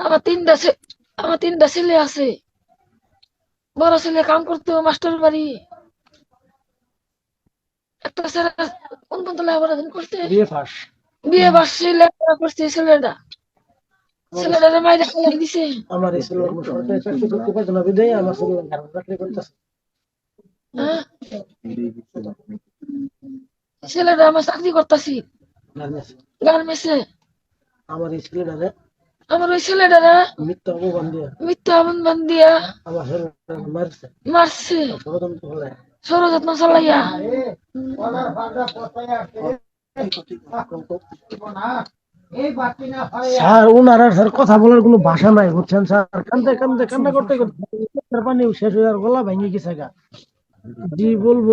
আমার তিনটা আমার তিনটা ছেলে আছে। বড় ছেলে কাম করতো মাস্টার বাড়ি। একটা ছেলে কোন পর্যন্ত লেখাপড়া করতে। বিয়ে লেখাপড়া করছে ছেলেটা। ছেলেটা মাইরে ফেলাই দিছে। আমার এই ছেলে চাকরি করতে পারতো না বিদায় আমার ছেলে চাকরি করতেছে। হ্যাঁ? ছেলেটা আমার চাকরি করতেছি। গার্মেন্টসে। আমার এই ছেলেটারে আমার ওই ছেলেটারা মিথ্যা অপমান দিয়ে। মিথ্যা দিয়া আমার ছেলেটা মারছে। মারছে। ষড়যত্ন চালাইয়া। স্যার ওনার আর স্যার কথা বলার কোনো ভাষা নাই বুঝছেন স্যার? কান্দতে কান্দতে কান্না করতে করতে। পানি শেষ হয়ে আর গলা ভেঙে গেছে গা। জি বলব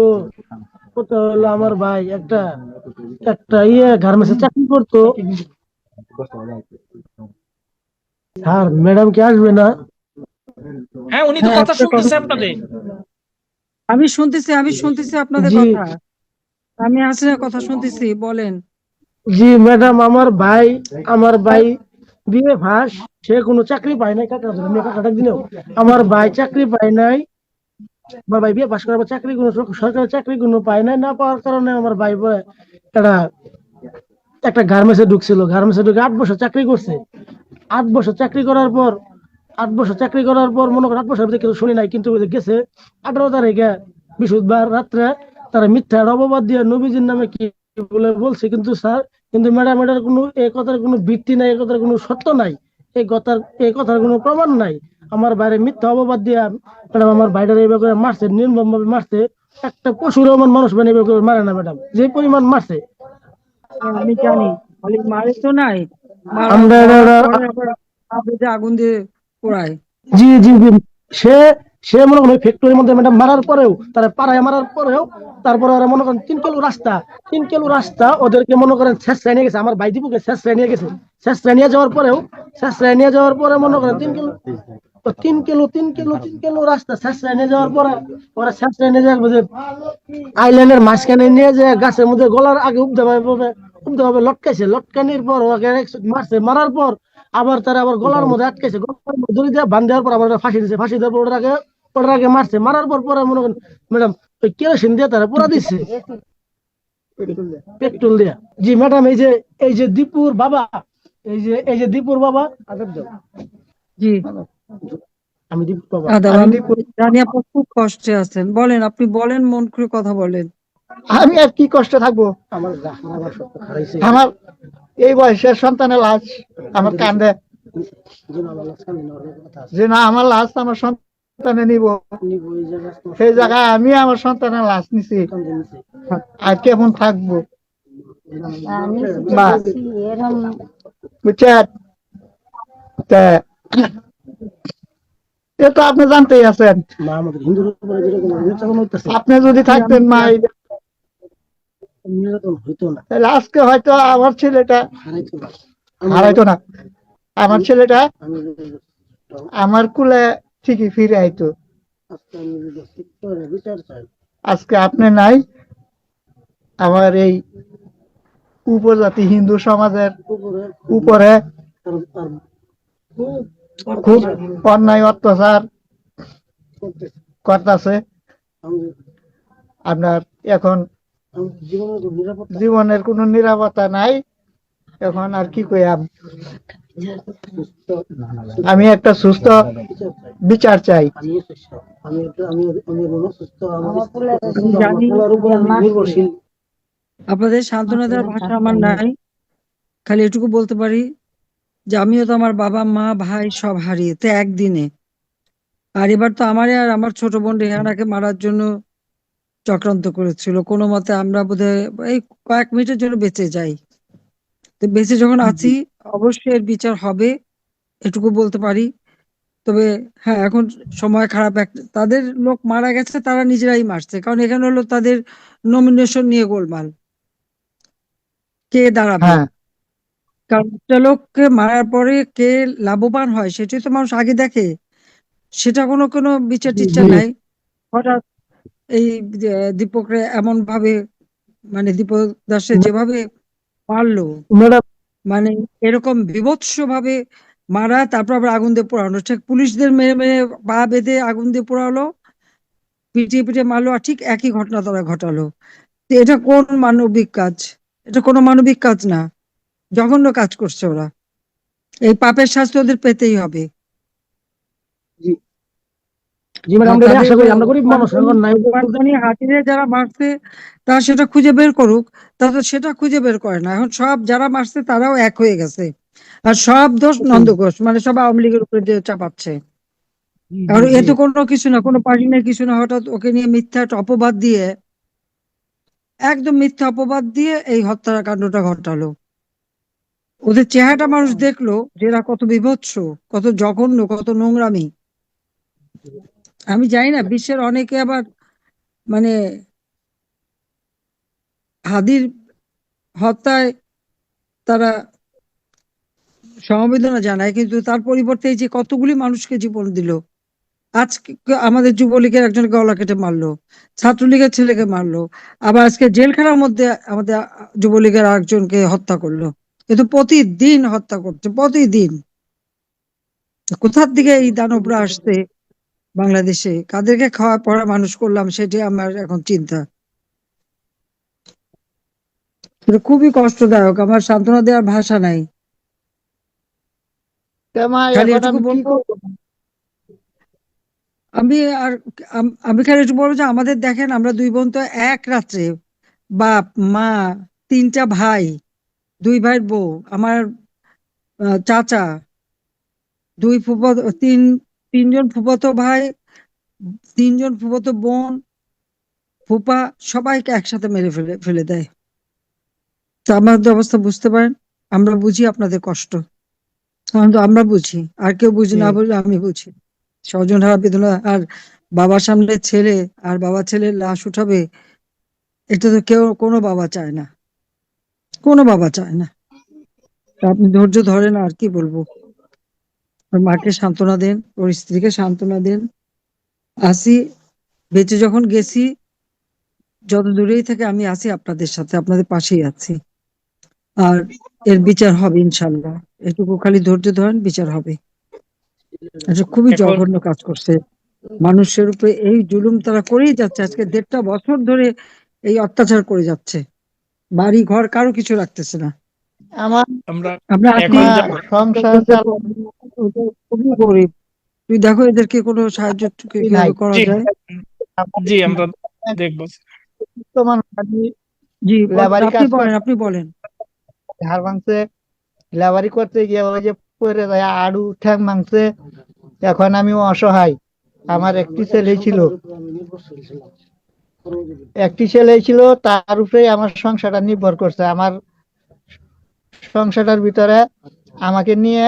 কত হলো আমার ভাই একটা একটা ইয়ে গার্মেন্টসে চাকরি করতো। স্যার ম্যাডাম কি আসবে না? হ্যাঁ উনি তো হ্যাঁ, কথা শুনতেছে আপনাদের। আমি শুনতেছি আমি শুনতেছি আপনাদের জি। কথা। আমি হাসিনার কথা শুনতেছি বলেন। জি ম্যাডাম আমার ভাই আমার ভাই বিয়ে ফাঁস সে কোনো চাকরি পায় নাই কাকা ধরে নিয়ে কাকাটা দিলেও আমার ভাই চাকরি পায় নাই আমার ভাই বিয়ে পাস করার পর চাকরি কোনো সর- সরকারি চাকরি কোনো পায় নাই না পাওয়ার কারণে আমার ভাই বলে একটা একটা গার্মেন্টসে ঢুকছিল। গার্মেন্টসে ঢুকে আট বছর চাকরি করছে। আট বছর চাকরি করার পর, আট বছর চাকরি করার পর, মনে করেন আট বছর কিছু শুনি নাই, কিন্তু গেছে আঠারো তারিখে, বৃহস্পতিবার রাত্রে তারা মিথ্যা অপবাদ দিয়ে নবীজির নামে কি বলে বলছে, কিন্তু স্যার, কিন্তু ম্যাডাম, এটার কোনো এই কথার কোনো ভিত্তি নাই এই কথার কোনো সত্য নাই এই কথার এই কথার কোনো প্রমাণ নাই। আমার বাইরে মিথ্যা অপবাদ দিয়ে ম্যাডাম আমার বাইরের এইভাবে করে মারছে নির্মম ভাবে মারছে। একটা পশুর এমন মানুষ মানে এইভাবে করে মারে না ম্যাডাম, যে পরিমাণ মারছে। আমি জানি মারে তো নাই আমরা আগুন দিয়ে পোড়ায় জি জি। সে সে মনে করেন ফ্যাক্টরির মধ্যে ম্যাডাম মারার পরেও তারা পাড়ায় মারার পরেও তারপরে ওরা মনে করেন তিন কিলো রাস্তা তিন কিলো রাস্তা ওদেরকে মনে করেন শেষ নিয়ে গেছে আমার ভাই দীপুকে শেষ নিয়ে গেছে। শেষ নিয়ে যাওয়ার পরেও শেষ নিয়ে যাওয়ার পরে মনে করেন তিন কিলো তিন কিলো তিন কিলো তিন কিলো রাস্তা শেষ নিয়ে যাওয়ার পরে ওরা শেষ নিয়ে যাওয়ার আইল্যান্ডের মাঝখানে নিয়ে যে গাছের মধ্যে গলার আগে উঠতে হবে, লটকাইছে। লটকানির পর মারছে। মারার পর আবার তারা আবার গলার মধ্যে আটকাইছে। গলার মধ্যে দড়ি দিয়ে বান্ধ দেওয়ার পর আবার ফাঁসি দিয়েছে ফাঁসি দেওয়ার পর ওটার আগে মারছে। মারার পর পরে মনে করেন, ম্যাডাম, ওই কেরোসিন দিয়ে তারা পুরা দিচ্ছে পেট্রোল দিয়া। জি, ম্যাডাম, এই যে এই যে দীপুর বাবা, এই যে এই যে দীপুর বাবা। জি। আমি দীপুর বাবা। খুব কষ্টে আছেন। বলেন, আপনি বলেন, মন খুলে কথা বলেন। আমি আর কি কষ্টে থাকব? আমার এই বয়সের সন্তানের লাশ আমার কান্দে। যে না আমার লাশ আমার সন্তানে নিব। সেই জায়গায় আমি আমার সন্তানের লাশ নিছি। আর কেমন থাকব? বুঝছেন? তা এ তো আপনি জানতেই আছেন। আপনি যদি থাকতেন মা এই- নির্যাতন হইতো না। তাহলে আজকে হয়তো আমার ছেলেটা হারাইতো না। হারাইতো না। আমার ছেলেটা আমার কুলে ঠিকই ফিরে আইতো। আজকে আপনি নাই। আমার এই উপজাতি হিন্দু সমাজের উপরে। খুব অন্যায় অত্যাচার করতেছে। আপনার এখন জীবনের কোনো নিরাপত্তা জীবনের কোনো নিরাপত্তা নাই। এখন আর কি কইয়াম? আমি একটা সুস্থ বিচার চাই। আপনাদের সান্ত্বনা দেওয়ার ভাষা আমার নাই। খালি এটুকু বলতে পারি যে আমিও তো আমার বাবা মা ভাই সব হারিয়ে তো একদিনে। আর এবার তো আমারে আর আমার ছোট বোন রেহানাকে মারার জন্য চক্রান্ত করেছিল। কোনো মতে আমরা বোধহয় এই কয়েক মিনিটের জন্য বেঁচে যাই। তো বেঁচে যখন আছি অবশ্যই এর বিচার হবে এটুকু বলতে পারি। তবে হ্যাঁ এখন সময় খারাপ একটা তাদের লোক মারা গেছে তারা নিজেরাই মারছে। কারণ এখানে হলো তাদের নমিনেশন নিয়ে গোলমাল। কে দাঁড়াবে? হ্যাঁ। কারণ একটা লোককে মারার পরে কে লাভবান হয় সেটাই তো মানুষ আগে দেখে। সেটা কোনো কোনো বিচার টিচার নাই। হঠাৎ এই দীপকরে এমন ভাবে মানে দীপক দাসে যেভাবে মারলো মানে এরকম বিভৎস ভাবে মারা তারপর আবার আগুন দিয়ে পোড়ানো। ঠিক পুলিশদের মেরে মেরে পা বেঁধে আগুন দিয়ে পোড়ালো পিটিয়ে পিটিয়ে মারলো আর ঠিক একই ঘটনা তারা ঘটালো। এটা কোন মানবিক কাজ? এটা কোনো মানবিক কাজ না। জঘন্য কাজ করছে ওরা। এই পাপের শাস্তি ওদের পেতেই হবে। জি ম্যাডাম আমরা আশা করি আমরা গরিব মানুষ নাই হাতিরে যারা মারছে তারা সেটা খুঁজে বের করুক তারা সেটা খুঁজে বের করে না। এখন সব যারা মারছে তারাও এক হয়ে গেছে। আর সব দোষ নন্দ ঘোষ মানে সব আওয়ামী লীগের উপরে চাপাচ্ছে। আর এ তো কোনো কিছু না কোনো পার্টি না কিছু না হঠাৎ ওকে নিয়ে মিথ্যা অপবাদ দিয়ে একদম মিথ্যা অপবাদ দিয়ে এই হত্যাকাণ্ডটা ঘটালো। ওদের চেহারাটা মানুষ দেখল যে এরা কত বিভৎস কত জঘন্য কত নোংরামি। আমি জানি না, বিশ্বের অনেকে আবার মানে হাদির হত্যায় তারা সমবেদনা জানায়, কিন্তু তার পরিবর্তে যে কতগুলি মানুষকে জীবন দিল। আজকে আমাদের যুবলীগের একজনকে গলা কেটে মারলো, ছাত্রলীগের ছেলেকে মারলো, আবার আজকে জেলখানার মধ্যে আমাদের যুবলীগের একজনকে হত্যা করল। কিন্তু প্রতিদিন হত্যা করছে, প্রতিদিন। কোথার দিকে এই দানবরা আসছে? বাংলাদেশে। কাদেরকে খাওয়া পড়া মানুষ করলাম সেটাই আমার এখন চিন্তা। খুবই কষ্টদায়ক আমার সান্ত্বনা দেওয়ার ভাষা নাই। আমি আর আমি খালি একটু বলব যে আমাদের দেখেন আমরা দুই বোন তো এক রাত্রে বাপ মা তিনটা ভাই দুই ভাইয়ের বউ আমার চাচা দুই ফুফাতো তিন তিনজন ফুফাতো ভাই তিনজন ফুফাতো বোন ফুপা সবাইকে একসাথে মেরে ফেলে ফেলে দেয়। তো আমাদের অবস্থা বুঝতে পারেন? আমরা বুঝি আপনাদের কষ্ট। আমরা বুঝি আর কেউ বুঝি না জি। বলে আমি বুঝি। স্বজন হারা বেদনা আর বাবার সামনে ছেলে আর বাবা ছেলের লাশ উঠাবে এটা তো কেউ কোনো বাবা চায় না। কোনো বাবা চায় না। আপনি ধৈর্য ধরেন আর কি বলব? ওর মাকে সান্ত্বনা দেন ওর স্ত্রীকে সান্ত্বনা দেন। আসি বেঁচে যখন গেছি যত দূরেই থেকে আমি আছি আপনাদের সাথে আপনাদের পাশেই আছি। আর এর বিচার হবে ইনশাল্লাহ এটুকু খালি ধৈর্য ধরেন বিচার হবে। এটা খুবই জঘন্য কাজ করছে। মানুষের উপরে এই জুলুম তারা করেই যাচ্ছে। আজকে দেড়টা বছর ধরে এই অত্যাচার করে যাচ্ছে। বাড়ি ঘর কারও কিছু রাখতেছে না। আমার আমরা সংসার খুবই গরিব। তুই দেখো এদেরকে কোনো সাহায্য কীভাবে করা যায়? জি আমরা দেখব। জি লেবারি আপনি বলেন আপনি বলেন। হাড় ভাঙছে লেবারি করতে গিয়ে ওই যে পড়ে যায় আড়ু ঠ্যাং ভাঙছে। এখন আমি অসহায়। আমার একটি ছেলে ছিল। একটি ছেলে ছিল তার উপরে আমার সংসারটা নির্ভর করছে। আমার সংসারটার ভিতরে আমাকে নিয়ে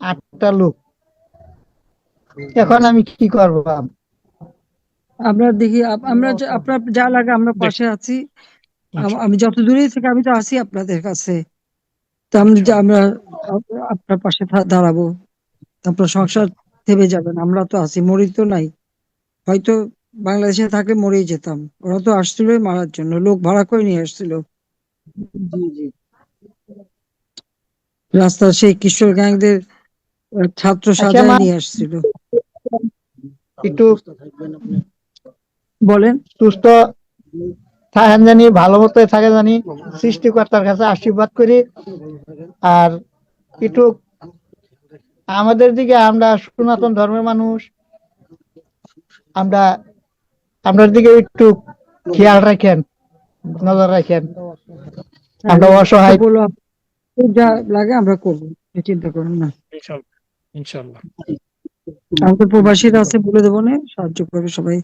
আটটা লোক। এখন আমি কি করব? আমরা দেখি আপ- আমরা আপনার যা লাগে আমরা পাশে আছি। আমি যত দূরেই থেকে আমি তো আছি আপনাদের কাছে। তো আমি আমরা আপনার পাশে দাঁড়াবো। আপনার সংসার থেমে যাবেন আমরা তো আছি মরি তো নাই। হয়তো বাংলাদেশে থাকলে মরেই যেতাম। ওরা তো আসছিল মারার জন্য লোক ভাড়া করে নিয়ে আসছিল। জি জি। রাস্তার সেই কিশোর গ্যাংদের ছাত্র আচ্ছা, সাজায় নিয়ে আসছিল। একটু বলেন। সুস্থ থাকেন জানি ভালো মতো থাকে জানি সৃষ্টিকর্তার কাছে আশীর্বাদ করি। আর একটু আমাদের দিকে আমরা সনাতন ধর্মের মানুষ আমরা আমাদের দিকে একটু খেয়াল রাখেন নজর রাখেন। আমরা অসহায়। যা লাগে আমরা করব চিন্তা করুন না। ইনশাল্লাহ আমাদের প্রবাসীরা আছে বলে দেবো না সাহায্য করবে সবাই।